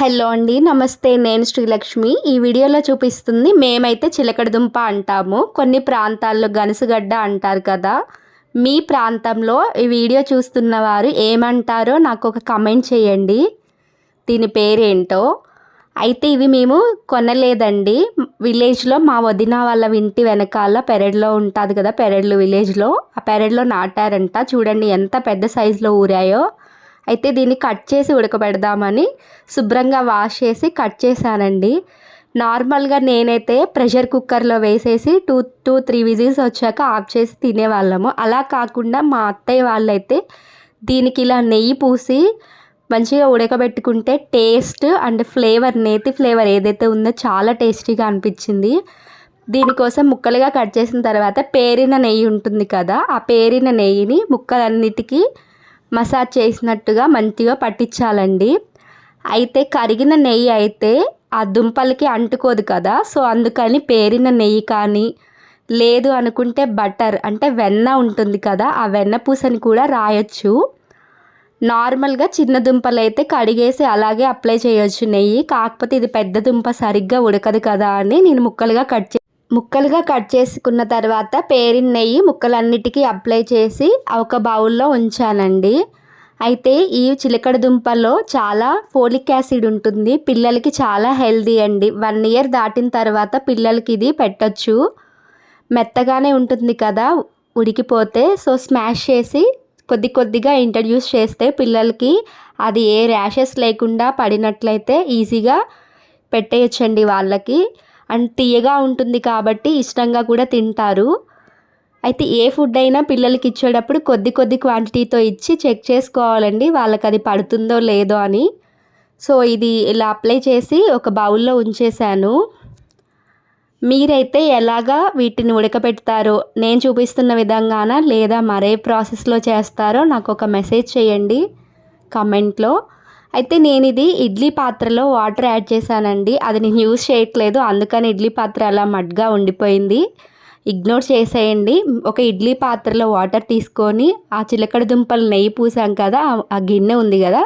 Hello అండి నమస్తే. నేను శ్రీలక్ష్మి. ఈ వీడియోలో చూపిస్తుంది మేమైతే చిలకడదుంప అంటాము. కొన్ని ప్రాంతాల్లో గనసగడ్డ అంటారు కదా. మీ ప్రాంతంలో ఈ వీడియో చూస్తున్న వారు ఏమంటారో నాకు ఒక కమెంట్ చేయండి. దీని పేరేంటో? అయితే ఇవి మేము కొనలేదండి. విలేజ్లో మా వదిన వాళ్ళ ఇంటి వెనకాల పెరడ్లో ఉంటుంది కదా పెరడ్లు విలేజ్లో. ఆ పెరడ్లో నాటారంట. చూడండి ఎంత పెద్ద సైజులో ఊరాయో. అయితే దీన్ని కట్ చేసి ఉడకబెడదామని శుభ్రంగా వాష్ చేసి కట్ చేశానండి. నార్మల్గా నేనైతే ప్రెషర్ కుక్కర్లో వేసేసి టూ టూ త్రీ విజిల్స్ వచ్చాక ఆఫ్ చేసి తినేవాళ్ళము. అలా కాకుండా మా అత్తయ్య వాళ్ళైతే దీనికి ఇలా నెయ్యి పూసి మంచిగా ఉడకబెట్టుకుంటే టేస్ట్ అండ్ ఫ్లేవర్ నేతి ఫ్లేవర్ ఏదైతే ఉందో చాలా టేస్టీగా అనిపించింది. దీనికోసం ముక్కలుగా కట్ చేసిన తర్వాత పేరిన నెయ్యి ఉంటుంది కదా ఆ పేరిన నెయ్యిని ముక్కలన్నిటికీ మసాజ్ చేసినట్టుగా మంచిగా పట్టించాలండి. అయితే కరిగిన నెయ్యి అయితే ఆ దుంపలకి అంటుకోదు కదా సో అందుకని పేరిన నెయ్యి కానీ లేదు అనుకుంటే బటర్ అంటే వెన్న ఉంటుంది కదా ఆ వెన్న పూసని కూడా రాయొచ్చు. నార్మల్గా చిన్న దుంపలు అయితే కడిగేసి అలాగే అప్లై చేయొచ్చు నెయ్యి కాకపోతే ఇది పెద్ద దుంప సరిగ్గా ఉడకదు కదా అని నేను ముక్కలుగా కట్ ముక్కలుగా కట్ చేసుకున్న తర్వాత పేరిన నెయ్యి ముక్కలన్నిటికీ అప్లై చేసి ఒక బౌల్లో ఉంచానండి అయితే ఈ చిలకడ దుంపలో చాలా ఫోలిక్ యాసిడ్ ఉంటుంది. పిల్లలకి చాలా హెల్దీ అండి. వన్ ఇయర్ దాటిన తర్వాత పిల్లలకి ఇది పెట్టచ్చు. మెత్తగానే ఉంటుంది కదా ఉడికిపోతే. సో స్మాష్ చేసి కొద్ది కొద్దిగా ఇంట్రడ్యూస్ చేస్తే పిల్లలకి అది ఏ ర్యాషెస్ లేకుండా పడినట్లయితే ఈజీగా పెట్టేయచ్చండి వాళ్ళకి. అండ్ తీయగా ఉంటుంది కాబట్టి ఇష్టంగా కూడా తింటారు. అయితే ఏ ఫుడ్ అయినా పిల్లలకి ఇచ్చేటప్పుడు కొద్ది కొద్ది క్వాంటిటీతో ఇచ్చి చెక్ చేసుకోవాలండి. వాళ్ళకి అది పడుతుందో లేదో అని. సో ఇది ఇలా అప్లై చేసి ఒక బౌల్లో ఉంచేశాను. మీరైతే ఎలాగా వీటిని ఉడకబెడతారో నేను చూపిస్తున్న విధంగాన లేదా మరే ప్రాసెస్లో చేస్తారో నాకు ఒక మెసేజ్ చేయండి. కమెంట్లో అయితే నేను ఇది ఇడ్లీ పాత్రలో వాటర్ యాడ్ చేశానండి. అది నేను యూజ్ చేయట్లేదు. అందుకని ఇడ్లీ పాత్ర అలా మడ్గా ఉండిపోయింది. ఇగ్నోర్ చేసేయండి. ఒక ఇడ్లీ పాత్రలో వాటర్ తీసుకొని ఆ చిలకడ దుంపలు నెయ్యి పూసాం కదా ఆ గిన్నె ఉంది కదా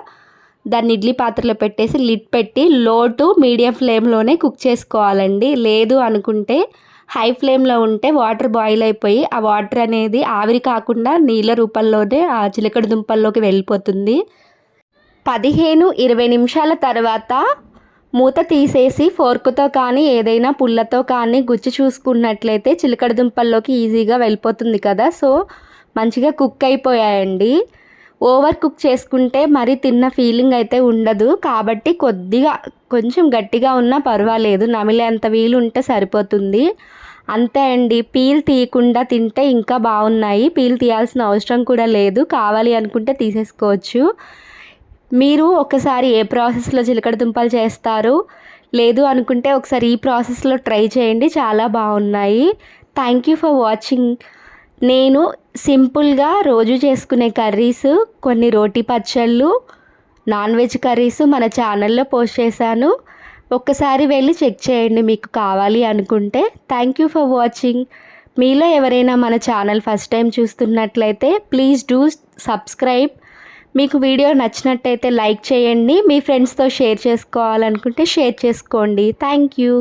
దాన్ని ఇడ్లీ పాత్రలో పెట్టేసి లిడ్ పెట్టి లో టు మీడియం ఫ్లేమ్లోనే కుక్ చేసుకోవాలండి. లేదు అనుకుంటే హై ఫ్లేమ్లో ఉంటే వాటర్ బాయిల్ అయిపోయి ఆ వాటర్ అనేది ఆవిరి కాకుండా నీళ్ళ రూపంలోనే ఆ చిలకడ దుంపల్లోకి వెళ్ళిపోతుంది. పదిహేను ఇరవై నిమిషాల తర్వాత మూత తీసేసి ఫోర్క్తో కానీ ఏదైనా పుల్లతో కానీ గుచ్చి చూసుకున్నట్లయితే చిలకడ దుంపల్లోకి ఈజీగా వెళ్ళిపోతుంది కదా. సో మంచిగా కుక్ అయిపోయాయండి. ఓవర్ కుక్ చేసుకుంటే మరి తిన్న ఫీలింగ్ అయితే ఉండదు. కాబట్టి కొద్దిగా కొంచెం గట్టిగా ఉన్నా పర్వాలేదు. నమిలేంత వీలు ఉంటే సరిపోతుంది. అంతే అండి. పీల్ తీయకుండా తింటే ఇంకా బాగున్నాయి. పీల్ తీయాల్సిన అవసరం కూడా లేదు. కావాలి అనుకుంటే తీసేసుకోవచ్చు. మీరు ఒకసారి ఏ ప్రాసెస్లో చిలకడ దుంపలు చేస్తారు? లేదు అనుకుంటే ఒకసారి ఈ ప్రాసెస్లో ట్రై చేయండి. చాలా బాగున్నాయి. Thank you for watching. నేను సింపుల్గా రోజు చేసుకునే కర్రీస్ కొన్ని రోటి పచ్చళ్ళు నాన్ వెజ్ కర్రీస్ మన ఛానల్లో పోస్ట్ చేశాను. ఒక్కసారి వెళ్ళి చెక్ చేయండి మీకు కావాలి అనుకుంటే. Thank you for watching. మీలో ఎవరైనా మన ఛానల్ ఫస్ట్ టైం చూస్తున్నట్లయితే ప్లీజ్ డూ సబ్స్క్రైబ్. మీకు వీడియో నచ్చినట్టయితే లైక్ చేయండి మీ ఫ్రెండ్స్తో షేర్ చేసుకోవాలనుకుంటే షేర్ చేసుకోండి. Thank you.